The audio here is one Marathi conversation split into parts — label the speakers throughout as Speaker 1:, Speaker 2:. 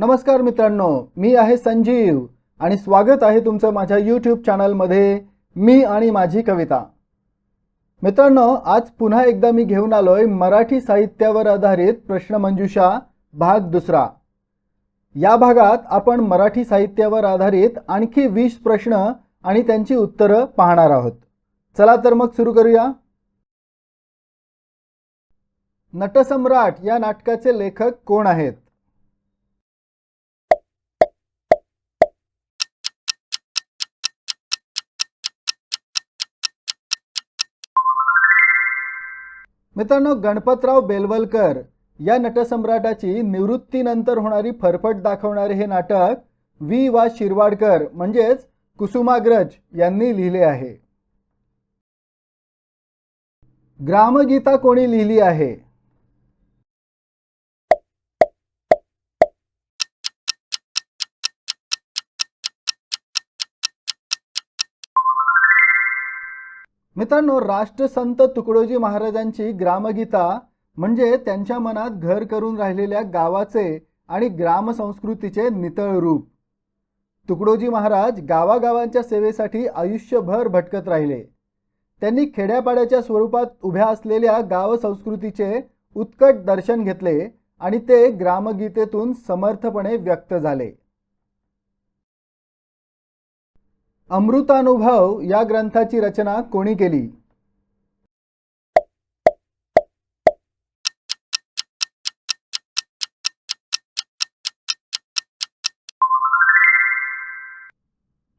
Speaker 1: नमस्कार मित्रांनो मी आहे संजीव आणि स्वागत आहे तुमचं माझ्या यूट्यूब चॅनलमध्ये मी आणि माझी कविता. मित्रांनो आज पुन्हा एकदा मी घेऊन आलोय मराठी साहित्यावर आधारित प्रश्नमंजुषा भाग दुसरा. या भागात आपण मराठी साहित्यावर आधारित आणखी वीस प्रश्न आणि त्यांची उत्तरं पाहणार आहोत. चला तर मग सुरू करूया. नटसम्राट या नाटकाचे लेखक कोण आहेत? मित्रांनो गणपतराव बेलवलकर या नटसम्राटाची निवृत्तीनंतर होणारी फरफट दाखवणारे हे नाटक वि वा. शिरवाडकर म्हणजेच कुसुमाग्रज यांनी लिहिले आहे. ग्रामगीता कोणी लिहिली आहे? मित्रांनो राष्ट्रसंत तुकडोजी महाराजांची ग्रामगीता म्हणजे त्यांच्या मनात घर करून राहिलेल्या गावाचे आणि ग्रामसंस्कृतीचे नितळ रूप. तुकडोजी महाराज गावागावांच्या सेवेसाठी आयुष्यभर भटकत राहिले. त्यांनी खेड्यापाड्याच्या स्वरूपात उभ्या असलेल्या गाव संस्कृतीचे उत्कट दर्शन घेतले आणि ते ग्रामगीतेतून समर्थपणे व्यक्त झाले. अमृतानुभव या ग्रंथाची रचना कोणी केली?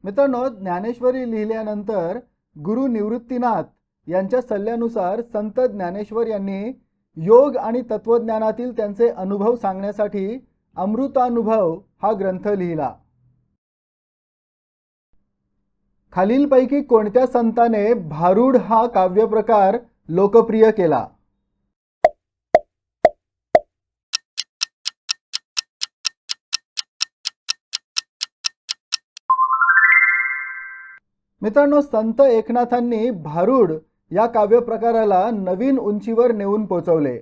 Speaker 1: मित्रांनो ज्ञानेश्वरी लिहिल्यानंतर गुरु निवृत्तीनाथ यांच्या सल्ल्यानुसार संत ज्ञानेश्वर यांनी योग आणि तत्वज्ञानातील त्यांचे अनुभव सांगण्यासाठी अमृतानुभव हा ग्रंथ लिहिला. खालीलपैकी कोणत्या संताने भारूड हा काव्यप्रकार लोकप्रिय केला? मित्रांनो संत एकनाथांनी भारूड या काव्यप्रकाराला नवीन उंचीवर नेऊन पोचवले.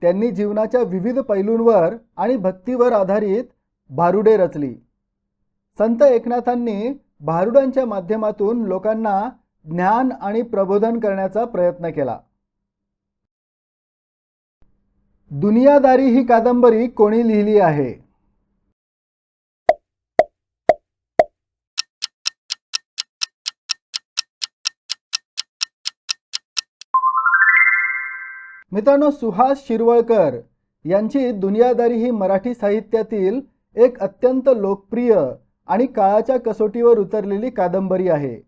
Speaker 1: त्यांनी जीवनाच्या विविध पैलूंवर आणि भक्तीवर आधारित भारुडे रचली. संत एकनाथांनी भारुडांच्या माध्यमातून लोकांना ज्ञान आणि प्रबोधन करण्याचा प्रयत्न केला. दुनियादारी ही कादंबरी कोणी लिहिली आहे? मित्रांनो सुहास शिरवळकर यांची दुनियादारी ही मराठी साहित्यातील एक अत्यंत लोकप्रिय आणि काळाच्या कसोटीवर उतरलेली कादंबरी आहे.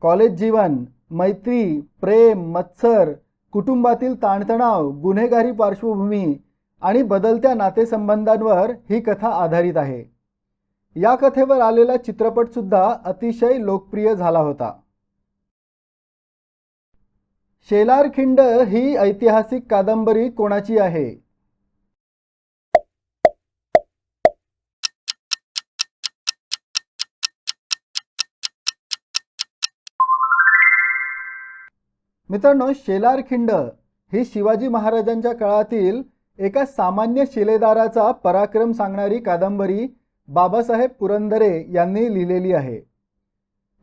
Speaker 1: कॉलेज जीवन मैत्री प्रेम मत्सर कुटुंबातील ताणतणाव गुन्हेगारी पार्श्वभूमी आणि बदलत्या नातेसंबंधांवर ही कथा आधारित आहे. या कथेवर आलेला चित्रपटसुद्धा अतिशय लोकप्रिय झाला होता. शेलारखिंड ही ऐतिहासिक कादंबरी कोणाची आहे? मित्रांनो शेलारखिंड ही शिवाजी महाराजांच्या काळातील एका सामान्य शिलेदाराचा पराक्रम सांगणारी कादंबरी बाबासाहेब पुरंदरे यांनी लिहिलेली आहे.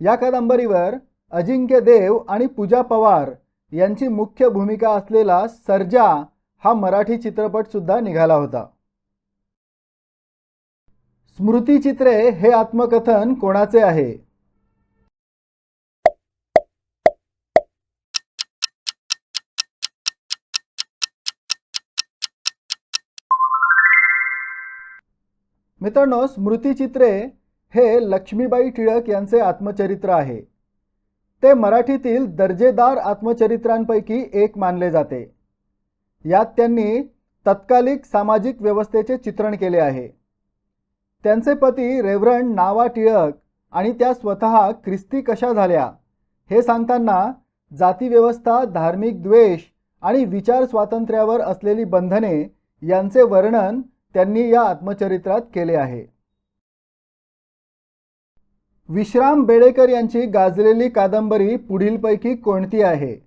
Speaker 1: या कादंबरीवर अजिंक्य देव आणि पूजा पवार यांची मुख्य भूमिका असलेला सर्जा हा मराठी चित्रपटसुद्धा निघाला होता. स्मृतिचित्रे हे आत्मकथन कोणाचे आहे? मित्रांनो स्मृतिचित्रे हे लक्ष्मीबाई टिळक यांचे आत्मचरित्र आहे. ते मराठीतील दर्जेदार आत्मचरित्रांपैकी एक मानले जाते. यात त्यांनी तत्कालिक सामाजिक व्यवस्थेचे चित्रण केले आहे. त्यांचे पती रेव्हरंड नावा टिळक आणि त्या स्वतः ख्रिस्ती कशा झाल्या हे सांगताना जातीव्यवस्था धार्मिक द्वेष आणि विचार स्वातंत्र्यावर असलेली बंधने यांचे वर्णन त्यांनी या आत्मचरित्रात केले आहे. विश्राम बेडेकर यांची गाजलेली कादंबरी पुढीलपैकी कोणती आहे?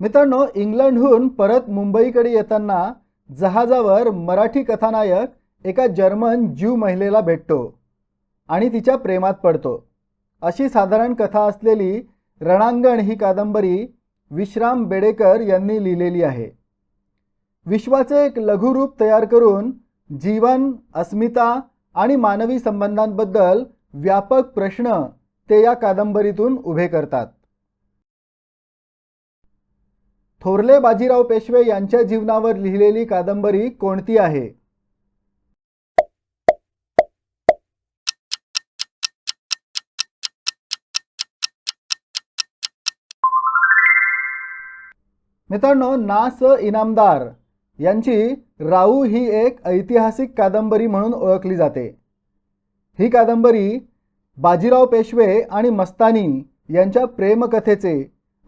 Speaker 1: मित्रांनो इंग्लंडहून परत मुंबईकडे येताना जहाजावर मराठी कथानायक एका जर्मन ज्यू महिलेला भेटतो आणि तिच्या प्रेमात पडतो. अशी साधारण कथा असलेली रणांगण ही कादंबरी विश्राम बेडेकर यांनी लिहिलेली आहे. विश्वाचे एक लघुरूप तयार करून जीवन अस्मिता आणि मानवी संबंधांबद्दल व्यापक प्रश्न ते या कादंबरीतून उभे करतात. थोरले बाजीराव पेशवे यांच्या जीवनावर लिहिलेली कादंबरी कोणती आहे? मित्रांनो ना स इनामदार यांची राऊ ही एक ऐतिहासिक कादंबरी म्हणून ओळखली जाते. ही कादंबरी बाजीराव पेशवे आणि मस्तानी यांच्या प्रेमकथेचे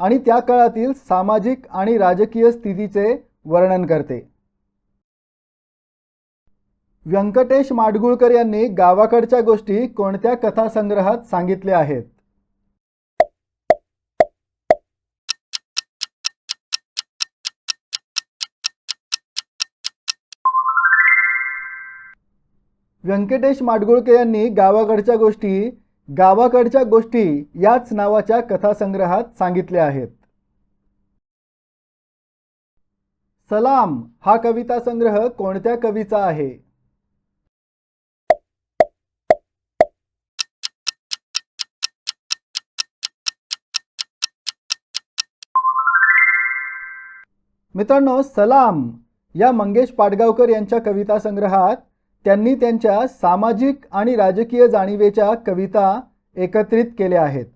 Speaker 1: आणि त्या काळातील सामाजिक आणि राजकीय स्थितीचे वर्णन करते. व्यंकटेश माडगुळकर यांनी गावाकडच्या गोष्टी कोणत्या कथासंग्रहात सांगितल्या आहेत? व्यंकटेश माडगुळकर यांनी गावाकडच्या गोष्टी गावाकडच्या गोष्टी याच नावाच्या कथासंग्रहात सांगितल्या आहेत. सलाम हा कविता संग्रह कोणत्या कवीचा आहे? मित्रांनो सलाम या मंगेश पाडगावकर यांच्या कविता संग्रहात त्यांनी त्यांच्या सामाजिक आणि राजकीय जाणीवेच्या कविता एकत्रित केल्या आहेत.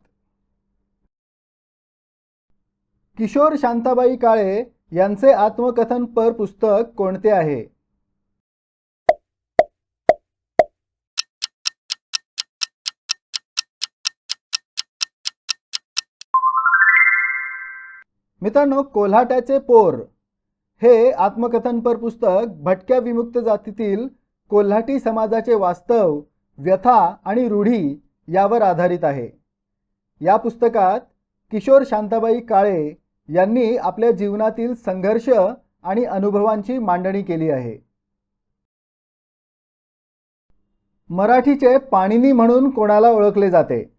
Speaker 1: किशोर शांताबाई काळे यांचे आत्मकथनपर पुस्तक कोणते आहे? मित्रांनो कोल्हाट्याचे पोर हे आत्मकथनपर पुस्तक भटक्या विमुक्त जातीतील कोल्हाटी समाजाचे वास्तव व्यथा आणि रूढी यावर आधारित आहे. या पुस्तकात किशोर शांताबाई काळे यांनी आपल्या जीवनातील संघर्ष आणि अनुभवांची मांडणी केली आहे. मराठीचे पाणिनी म्हणून कोणाला ओळखले जाते?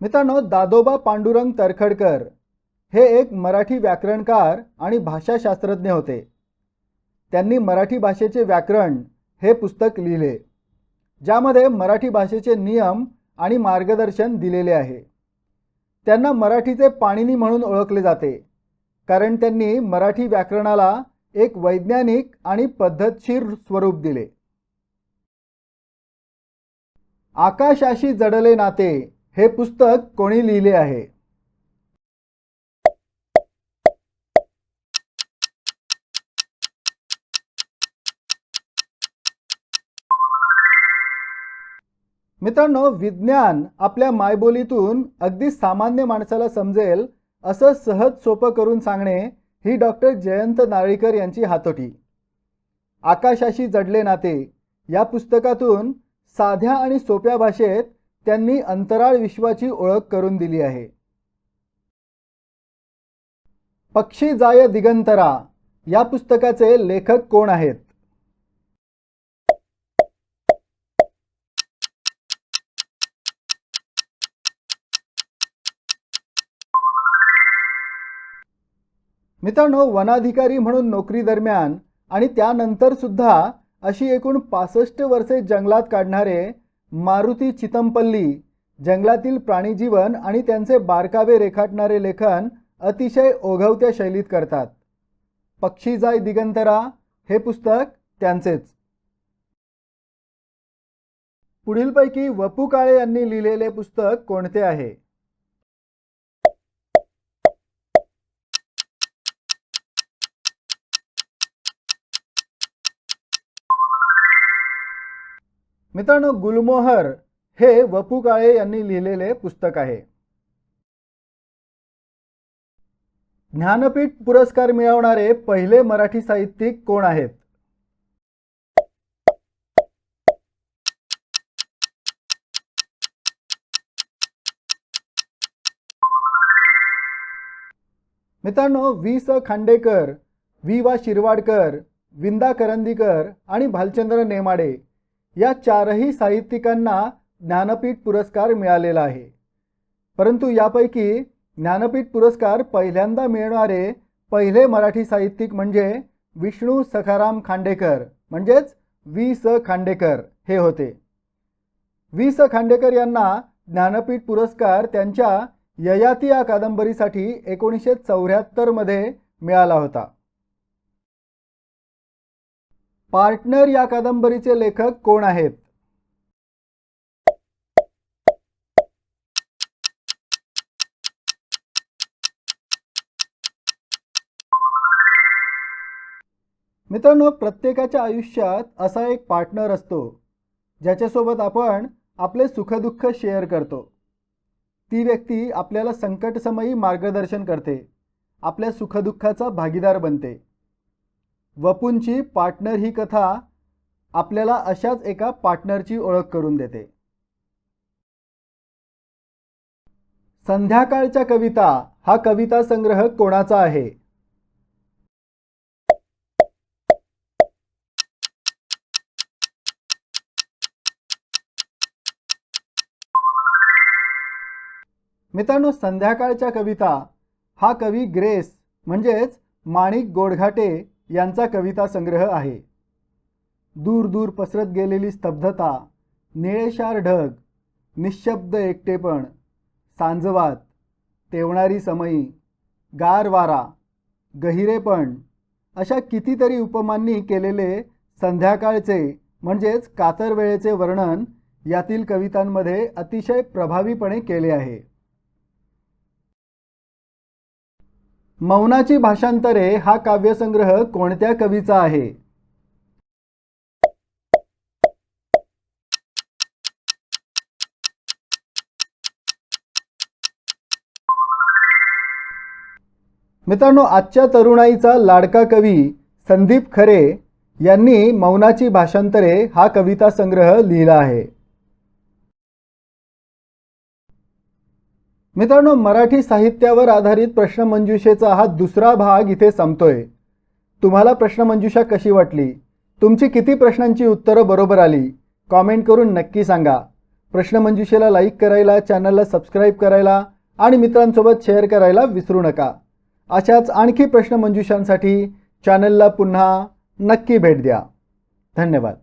Speaker 1: मित्रांनो दादोबा पांडुरंग तरखडकर हे एक मराठी व्याकरणकार आणि भाषाशास्त्रज्ञ होते. त्यांनी मराठी भाषेचे व्याकरण हे पुस्तक लिहिले ज्यामध्ये मराठी भाषेचे नियम आणि मार्गदर्शन दिलेले आहे. त्यांना मराठीचे पाणिनी म्हणून ओळखले जाते कारण त्यांनी मराठी व्याकरणाला एक वैज्ञानिक आणि पद्धतशीर स्वरूप दिले. आकाशाशी जडले नाते हे पुस्तक कोणी लिहिले आहे? मित्रांनो विज्ञान आपल्या मायबोलीतून अगदी सामान्य माणसाला समजेल असं सहज सोपं करून सांगणे ही डॉक्टर जयंत नारळीकर यांची हातोटी. आकाशाशी जडले नाते या पुस्तकातून साध्या आणि सोप्या भाषेत त्यांनी अंतराळ विश्वाची ओळख करून दिली आहे. पक्षी जाय दिगंतरा या पुस्तकाचे लेखक कोण आहेत? मित्रांनो वनाधिकारी म्हणून नोकरी दरम्यान आणि त्यानंतर सुद्धा अशी एकूण पासष्ट वर्षे जंगलात काढणारे मारुती चितमपल्ली जंगलातील प्राणीजीवन आणि त्यांचे बारकावे रेखाटणारे लेखन अतिशय ओघवत्या शैलीत करतात. पक्षी जाय दिगंतरा हे पुस्तक त्यांचेच. पुढीलपैकी वपू काळे यांनी लिहिलेले पुस्तक कोणते आहे? मित्रांनो गुलमोहर हे वपू काळे यांनी लिहिलेले पुस्तक आहे. ज्ञानपीठ पुरस्कार मिळवणारे पहिले मराठी साहित्यिक कोण आहेत? मित्रांनो वी स. खांडेकर वी वा. शिरवाडकर विंदा करंदीकर आणि भालचंद्र नेमाडे या चारही साहित्यिकांना ज्ञानपीठ पुरस्कार मिळालेला आहे. परंतु यापैकी ज्ञानपीठ पुरस्कार पहिल्यांदा मिळणारे पहिले मराठी साहित्यिक म्हणजे विष्णू सखाराम खांडेकर म्हणजेच वि स खांडेकर हे होते. वि स खांडेकर यांना ज्ञानपीठ पुरस्कार त्यांच्या ययाती या कादंबरीसाठी एकोणीसशे चौऱ्याहत्तरमध्ये मिळाला होता. पार्टनर या कादंबरीचे लेखक कोण आहेत? मित्रांनो प्रत्येकाच्या आयुष्यात असा एक पार्टनर असतो ज्याच्यासोबत आपण आपले सुखदुःख शेअर करतो. ती व्यक्ती आपल्याला संकटसमयी मार्गदर्शन करते आपल्या सुखदुःखाचा भागीदार बनते. वपूंची पार्टनर ही कथा आपल्याला अशाच एका पार्टनरची ओळख करून देते. संध्याकाळच्या कविता हा कविता संग्रह कोणाचा आहे? मित्रांनो संध्याकाळच्या कविता हा कवी ग्रेस म्हणजेच माणिक गोडघाटे यांचा कविता संग्रह आहे. दूर दूर पसरत गेलेली स्तब्धता निळेशार ढग निशब्द एकटेपण सांजवात तेवणारी समयी गार वारा गहिरेपण अशा कितीतरी उपमांनी केलेले संध्याकाळचे म्हणजेच कातर वेळेचे वर्णन यातील कवितांमध्ये अतिशय प्रभावीपणे केले आहे. मौनाची भाषांतरे हा काव्यसंग्रह कोणत्या कवीचा आहे? मित्रांनो आजच्या तरुणाईचा लाडका कवी संदीप खरे यांनी मौनाची भाषांतरे हा कविता संग्रह लिहिला आहे. मित्रांनो मराठी साहित्यावर आधारित प्रश्नमंजुषेचा हा दुसरा भाग इथे संपतोय. तुम्हाला प्रश्नमंजुषा कशी वाटली? तुमची किती प्रश्नांची उत्तरं बरोबर आली? कॉमेंट करून नक्की सांगा. प्रश्नमंजुषेला लाईक करायला चॅनलला सबस्क्राईब करायला आणि मित्रांसोबत शेअर करायला विसरू नका. अशाच आणखी प्रश्नमंजुषांसाठी चॅनलला पुन्हा नक्की भेट द्या. धन्यवाद.